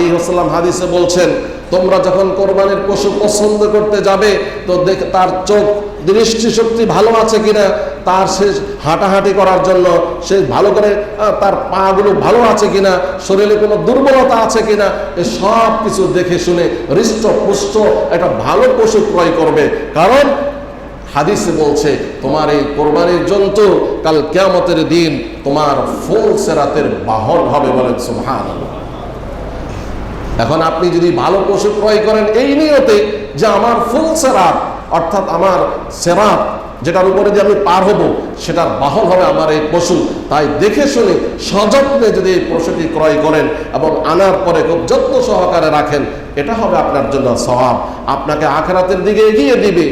আলী হাদিসে বলছেন, তোমরা যখন কোরবানির পশু পছন্দ করতে যাবে, তো দেখ তার চোখ দৃষ্টিশক্তি ভালো আছে কিনা, তার সে হাঁটাহাঁটি করার জন্য সে ভালো করে তার পাগুলো ভালো আছে কিনা, শরীরে কোনো দুর্বলতা আছে কিনা, এ সব কিছু দেখে শুনে হৃষ্ট পুষ্ট একটা ভালো পশু ক্রয় করবে। কারণ হাদিসে বলছে, তোমার এই কোরবানির জন্তু কাল কেয়ামতের দিন তোমার ফুল সেরাতের বাহন হবে বলেন সুবহান এখন আপনি যদি ভালো পশু ক্রয় করেন এই নিয়তে যে আমার ফুল সেরাপ অর্থাৎ আমার সেরাপ যেটার উপরে দিয়ে আমি পার হব, সেটার বাহন হবে আমার এই পশু। তাই দেখে শুনে সযত্নে যদি এই পশুটি ক্রয় করেন এবং আনার পরে খুব যত্ন সহকারে রাখেন, এটা হবে আপনার জন্য স্বভাব আপনাকে আখেরাতের দিকে এগিয়ে দিবে।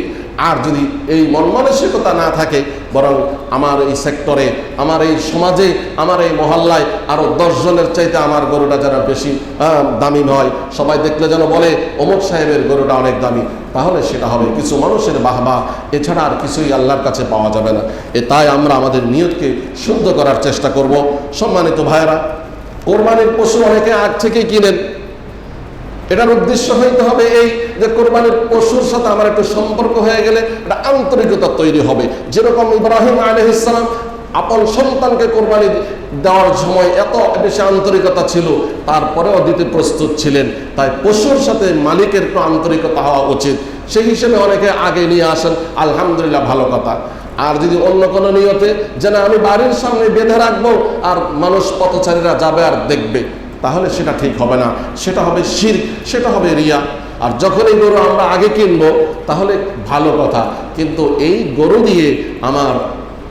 আর যদি এই মন মানসিকতা না থাকে বরং আমার এই সেক্টরে, আমার এই সমাজে, আমার এই মহল্লায় আরও দশজনের চাইতে আমার গরুটা যেন বেশি দামি নয়, সবাই দেখলে যেন বলে, অমুক সাহেবের গরুটা অনেক দামি। তাহলে সেটা হবে কিছু মানুষের বাহবা, এছাড়া আর কিছুই আল্লাহর কাছে পাওয়া যাবে না। এ তাই আমরা আমাদের নিয়তকে শুদ্ধ করার চেষ্টা করব। সম্মানিত ভাইয়েরা, কোরবানির পশু অনেকে আগ থেকে কিনেন। এটার উদ্দেশ্য হইতে হবে এই যে কোরবানির পশুর সাথে আমার একটু সম্পর্ক হয়ে গেলে একটা আন্তরিকতা তৈরি হবে। যেরকম ইব্রাহিম আলহিসাম আপন সন্তানকে কোরবানি দেওয়ার সময় এত বেশি আন্তরিকতা ছিল, তারপরেও দিতে প্রস্তুত ছিলেন। তাই পশুর সাথে মালিকের একটু আন্তরিকতা হওয়া উচিত। সেই হিসেবে অনেকে আগে নিয়ে আসেন, আলহামদুলিল্লাহ ভালো কথা। আর যদি অন্য কোনো নিয়তে যেন আমি বাড়ির সামনে বেঁধে রাখব, আর মানুষ পথচারীরা যাবে আর দেখবে। তাহলে সেটা ঠিক হবে না। সেটা হবে শির সেটা হবে রিয়া। আর যখন এই গরু আমরা আগে কিনবো, তাহলে ভালো কথা। কিন্তু এই গরু দিয়ে আমার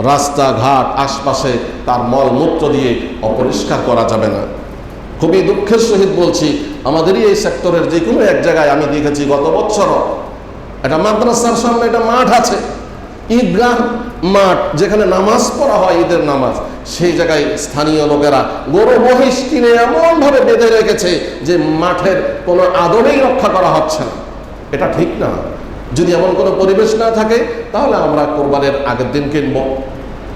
রাস্তাঘাট, আশপাশে তার মলমূত্র দিয়ে অপরিষ্কার করা যাবে না। খুবই দুঃখের সহিত বলছি, আমাদেরই এই সেক্টরের যে কোনো এক জায়গায় আমি দেখেছি গত বছরও এটা মাদ্রাসার সামনে এটা মাঠ আছে। ঈদগাহ মাঠ, যেখানে নামাজ পড়া হয়, ঈদের নামাজ, সেই জায়গায় স্থানীয় লোকেরা গরু মহিষ কিনে এমনভাবে বেঁধে রেখেছে যে মাঠের কোনো আদরেই রক্ষা করা হচ্ছে না। এটা ঠিক না। যদি এমন কোনো পরিবেশ না থাকে, তাহলে আমরা কোরবানের আগের দিন কিনবো।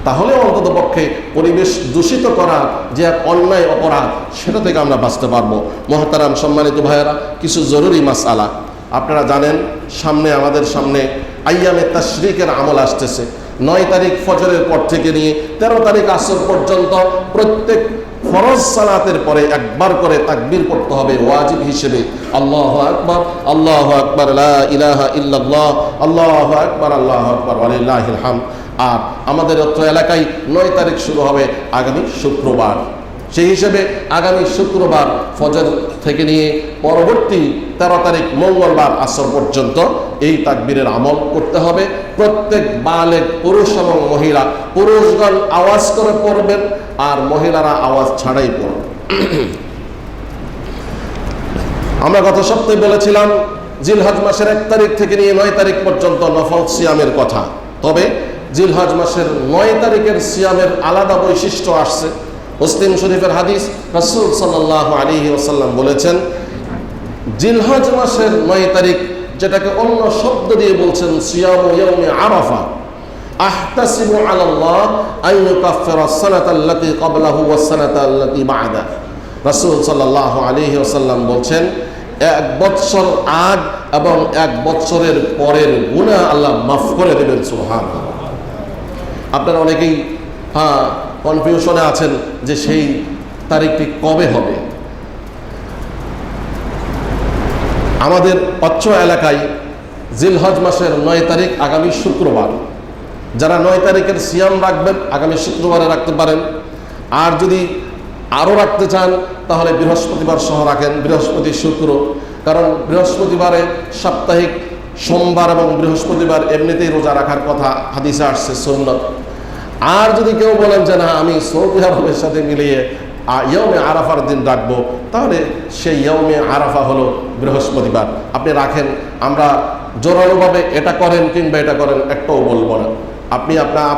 তাহলে অন্তত পক্ষে পরিবেশ দূষিত করা যে এক অন্যায় অপরাধ, সেটা থেকে আমরা বাঁচতে পারব। মহাতারাম সম্মানিত ভাইয়েরা, কিছু জরুরি মাসালা আপনারা জানেন, সামনে আমাদের সামনে আইয়ামে তাশরিকের আমল আসতেছে। নয় তারিখ ফজরের পর থেকে নিয়ে তেরো তারিখ আসর পর্যন্ত প্রত্যেক ফরজ সালাতের পরে একবার করে তাকবির পড়তে হবে, ওয়াজিব হিসেবে। আল্লাহ আকবর আল্লাহ আকবর ইলাহা ইল্লাল্লাহ, আল্লাহ আকবর আল্লাহ আকবর, ওয়ালিল্লাহিল হাম আর আমাদের অত্র এলাকায় নয় তারিখ শুরু হবে আগামী শুক্রবার। সেই হিসেবে আগামী শুক্রবার ফজর থেকে নিয়ে পরবর্তী তেরো তারিখ মঙ্গলবার আসর পর্যন্ত এই তাকবীরের আমল করতে হবে। প্রত্যেক বালেক পুরুষ এবং মহিলা, পুরুষগণ আওয়াজ করে পড়বেন আর মহিলারা আওয়াজ ছাড়াই পড়বেন আমরা গত সপ্তাহে বলেছিলাম, জিলহজ মাসের এক তারিখ থেকে নিয়ে নয় তারিখ পর্যন্ত নফল সিয়ামের কথা। তবে জিলহজ মাসের নয় তারিখের সিয়ামের আলাদা বৈশিষ্ট্য আসছে। মুসলিম শরীফের হাদিস রাসূল সাল্লাহ আলী ওসাল্লাম বলেছেন, জিলহজ মাসের নয় তারিখ যেটাকে অন্য শব্দ দিয়ে বলছেন সিয়াম আরাফা সাল্লাল্লাহু বলছেন, এক বৎসর আগ এবং এক বৎসরের পরের গুনাহ আল্লাহ মাফ করে দেবেন, সুবহানাল্লাহ। আপনারা অনেকেই হ্যাঁ কনফিউশনে আছেন যে সেই তারিখটি কবে হবে? আমাদের অচ্ছ এলাকায় জিলহজ মাসের নয় তারিখ আগামী শুক্রবার। যারা নয় তারিখের সিয়াম রাখবেন, আগামী শুক্রবারে রাখতে পারেন। আর যদি আরও রাখতে চান, তাহলে বৃহস্পতিবার সহ রাখেন, বৃহস্পতি শুক্র। কারণ বৃহস্পতিবারে সাপ্তাহিক সোমবার এবং বৃহস্পতিবার এমনিতেই রোজা রাখার কথা, হাদিসে আসছে সুন্নত। আর যদি কেউ বলেন যে না, আমি সৌদি আরবের সাথে মিলিয়ে ইয়মে আরাফার দিন রাখব, তাহলে সেই ইয়মে আরাফা হলো বৃহস্পতিবার। আপনি রাখেন, আমরা জোরালোভাবে এটা করেন কিংবা এটা করেন, একটাও বলব না। আপনি আপনার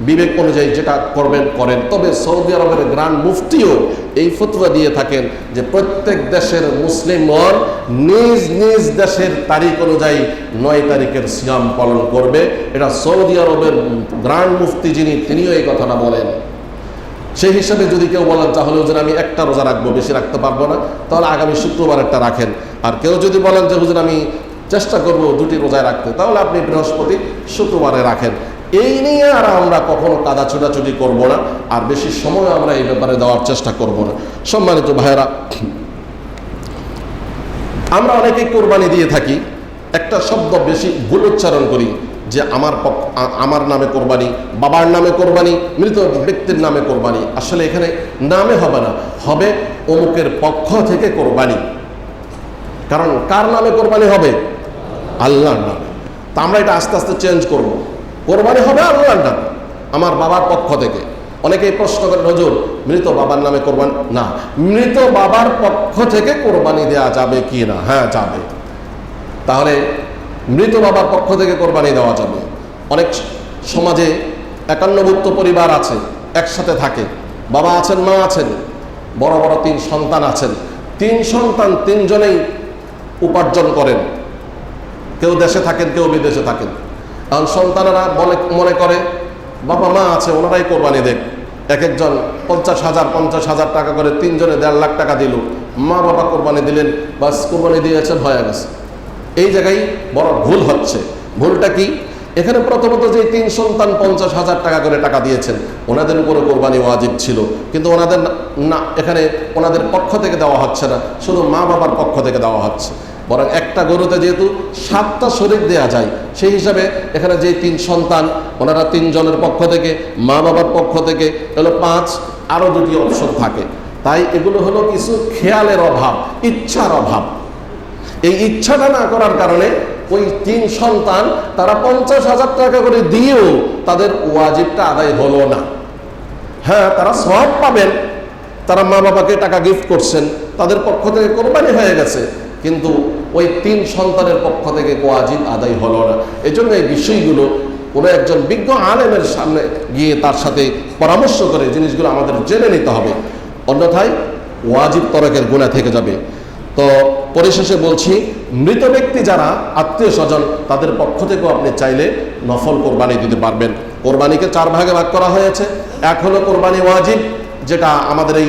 বিবেক অনুযায়ী যেটা করবেন, করেন। তবে সৌদি আরবের গ্রান্ড মুফতিও এই ফতুয়া দিয়ে থাকেন যে প্রত্যেক দেশের মুসলিমগণ নিজ নিজ দেশের তারিখ অনুযায়ী নয় তারিখের সিয়াম পালন করবে। এটা সৌদি আরবের গ্রান্ড মুফতি যিনি, তিনিও এই কথাটা বলেন। সেই হিসাবে যদি কেউ বলেন, তাহলে হুজুর, আমি একটা রোজা রাখব, বেশি রাখতে পারব না। তাহলে আগামী শুক্রবার একটা রাখেন। আর কেউ যদি বলেন যে, হুজুর, আমি চেষ্টা করব দুটি রোজায় রাখতে, তাহলে আপনি বৃহস্পতি শুক্রবারে রাখেন। এই নিয়ে আর আমরা কখনো কাদা ছোটাছুটি করব না, আর বেশি সময় আমরা এই ব্যাপারে দেওয়ার চেষ্টা করব না। সম্মানিত ভাইয়েরা, আমরা অনেকেই কোরবানি দিয়ে থাকি, একটা শব্দ বেশি ভুল উচ্চারণ করি যে আমার আমার নামে কোরবানি, বাবার নামে কোরবানি, মৃত ব্যক্তির নামে কোরবানি। আসলে এখানে নামে হবে না, হবে অমুকের পক্ষ থেকে কোরবানি। কারণ কার নামে কোরবানি হবে? আল্লাহর নামে। তা আমরা এটা আস্তে আস্তে চেঞ্জ করব। কোরবানি হবে আল্লাহর নামে। আমার বাবার পক্ষ থেকে। অনেকেই প্রশ্ন করেন, হজুর, মৃত বাবার নামে কোরবানি না, মৃত বাবার পক্ষ থেকে কোরবানি দেওয়া যাবে কি না? হ্যাঁ যাবে। তাহলে মৃত বাবার পক্ষ থেকে কোরবানি দেওয়া যাবে। অনেক সমাজে একান্নভুক্ত পরিবার আছে, একসাথে থাকে। বাবা আছেন, মা আছেন, বড় বড় তিন সন্তান আছেন। তিন সন্তান তিনজনেই উপার্জন করেন। কেউ দেশে থাকেন, কেউ বিদেশে থাকেন। কারণ সন্তানেরা বলে, মনে করে, বাবা, মা আছে, ওনারাই কোরবানি দেখ এক একজন পঞ্চাশ হাজার পঞ্চাশ হাজার টাকা করে তিনজনে দেড় লাখ টাকা দিল। মা, বাবা কোরবানি দিলেন, বাস, কোরবানি দিয়েছেন, হয়ে গেছে। এই জায়গায় বড় ভুল হচ্ছে। ভুলটা কি? এখানে প্রথমত যে তিন সন্তান পঞ্চাশ হাজার টাকা করে টাকা দিয়েছেন, ওনাদের উপরে কোরবানি ওয়াজিব ছিল। কিন্তু ওনাদের না, এখানে ওনাদের পক্ষ থেকে দেওয়া হচ্ছে না, শুধু মা, বাবার পক্ষ থেকে দেওয়া হচ্ছে। বরং একটা গরুতে যেহেতু সাতটা শরীর দেয়া যায়, সেই হিসাবে এখানে যে তিন সন্তান, ওনারা তিনজনের পক্ষ থেকে মা বাবার পক্ষ থেকে হলো পাঁচ আরও দুটি অপশন থাকে। তাই এগুলো হলো কিছু খেয়ালের অভাব, ইচ্ছার অভাব। এই ইচ্ছাটা না করার কারণে ওই তিন সন্তান তারা পঞ্চাশ হাজার টাকা করে দিয়েও তাদের ওয়াজিবটা আদায় হলো না। হ্যাঁ তারা সব পাবেন, তারা মা বাবাকে টাকা গিফট করছেন, তাদের পক্ষ থেকে কোরবানি হয়ে গেছে, কিন্তু ওই তিন সন্তানের পক্ষ থেকে ওয়াজিব আদায় হলো না। এই জন্য এই বিষয়গুলো কোনো একজন বিজ্ঞ আলেমের সামনে গিয়ে তার সাথে পরামর্শ করে জিনিসগুলো আমাদের জেনে নিতে হবে। অন্যথায় ওয়াজিব তরকের গুণা থেকে যাবে। তো পরিশেষে বলছি, মৃত ব্যক্তি যারা আত্মীয় স্বজন, তাদের পক্ষ থেকেও আপনি চাইলে নফল কোরবানি দিতে পারবেন। কোরবানিকে চার ভাগে ভাগ করা হয়েছে। এক হলো কোরবানি ওয়াজিব, যেটা আমাদের এই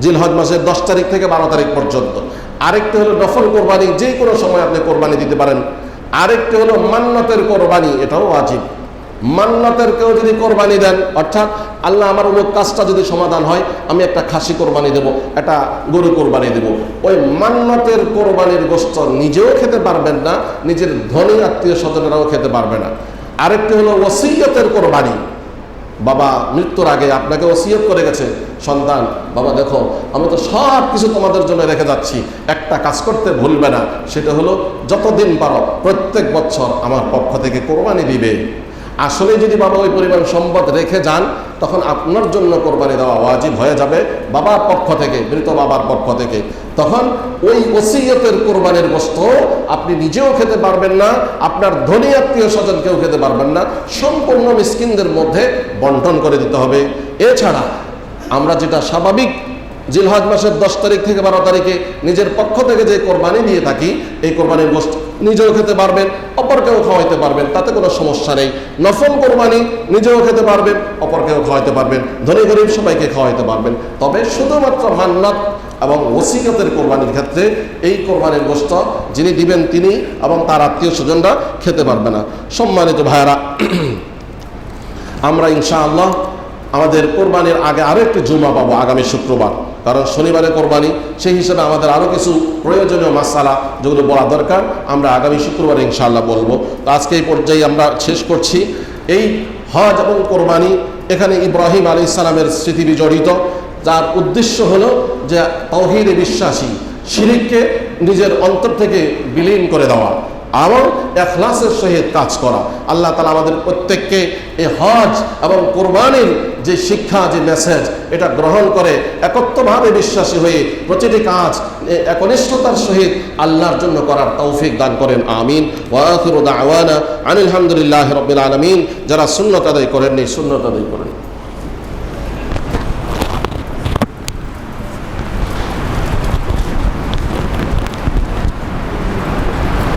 জিলহজ মাসের দশ তারিখ থেকে বারো তারিখ পর্যন্ত। আরেকটি হলো নফল কোরবানি, যে কোনো সময় আপনি কোরবানি দিতে পারেন। আরেকটি হলো মান্নতের কোরবানি, এটাও ওয়াজিব। মান্নাতের কেউ যদি কোরবানি দেন, অর্থাৎ আল্লাহ আমার অমুক কাজটা যদি সমাধান হয়, আমি একটা খাসি কোরবানি দেব, একটা গরু কোরবানি দেব। ওই মান্নতের কোরবানির গোস্ত নিজেও খেতে পারবেন না, নিজের ধনী আত্মীয় স্বজনেরাও খেতে পারবে না। আরেকটি হলো ওসিয়তের কোরবানি। বাবা মৃত্যুর আগে আপনাকে ওসিয়ত করে গেছে, সন্তান, বাবা দেখো, আমি তো সব কিছু তোমাদের জন্য রেখে যাচ্ছি, একটা কাজ করতে ভুলবে না, সেটা হলো যতদিন পারো প্রত্যেক বছর আমার পক্ষ থেকে কোরবানি দিবে। আসলে যদি বাবা ওই পরিমাণ সম্পদ রেখে যান, তখন আপনার জন্য কোরবানি দেওয়া ওয়াজিব হয়ে যাবে বাবার পক্ষ থেকে, মৃত বাবার পক্ষ থেকে। তখন ওই ওসিয়তের কোরবানির বস্ত আপনি নিজেও খেতে পারবেন না, আপনার ধনী আত্মীয় স্বজন কেউ খেতে পারবেন না, সম্পূর্ণ মিসকিনদের মধ্যে বন্টন করে দিতে হবে। এছাড়া আমরা যেটা স্বাভাবিক, জিলহজ মাসের দশ তারিখ থেকে বারো তারিখে নিজের পক্ষ থেকে যে কোরবানি দিয়ে থাকি, এই কোরবানির গোষ্ঠ নিজেও খেতে পারবেন, অপরকেও খাওয়াইতে পারবেন, তাতে কোনো সমস্যা নেই। নফল কোরবানি, নিজেও খেতে পারবেন, অপরকেও খাওয়াইতে পারবেন। ধনী গরিব সবাইকে খাওয়াইতে পারবেন। তবে শুধুমাত্র মান্নাত এবং ওসিকতের কোরবানির ক্ষেত্রে এই কোরবানির গোষ্ঠ যিনি দিবেন তিনি এবং তার আত্মীয় স্বজনরা খেতে পারবে না। সম্মানিত ভাইয়ারা, আমরা ইনশাআল্লাহ আমাদের কোরবানির আগে আরও একটি জুমা পাবো আগামী শুক্রবার। কারণ শনিবারে কোরবানি, সেই হিসাবে আমাদের আরও কিছু প্রয়োজনীয় মাসালা যেগুলো বলা দরকার, আমরা আগামী শুক্রবারে ইনশাআল্লাহ বলব। তো আজকে এই পর্যায়ে আমরা শেষ করছি। এই হজ এবং কোরবানি, এখানে ইব্রাহিম আলী ইসলামের স্মৃতি বিজড়িত, যার উদ্দেশ্য হলো যে তৌহিদে বিশ্বাসী, শিরিককে নিজের অন্তর থেকে বিলীন করে দেওয়া। এবং এখলাসের সহিত কাজ করা। আল্লাহ তালা আমাদের প্রত্যেককে এই হজ এবং কোরবানির যে শিক্ষা, যে মেসেজ এটা গ্রহণ করে একত্রভাবে বিশ্বাসী হয়ে প্রতিটি কাজ একনিষ্ঠতার সহিত আল্লাহর জন্য করার তৌফিক দান করেন। আমিন। ওয়াখির দাওয়ানা আনিল হামদুলিল্লাহ রবিল আলমিন। যারা শূন্যত আদায় করেননি শূন্যত আদায় করেন।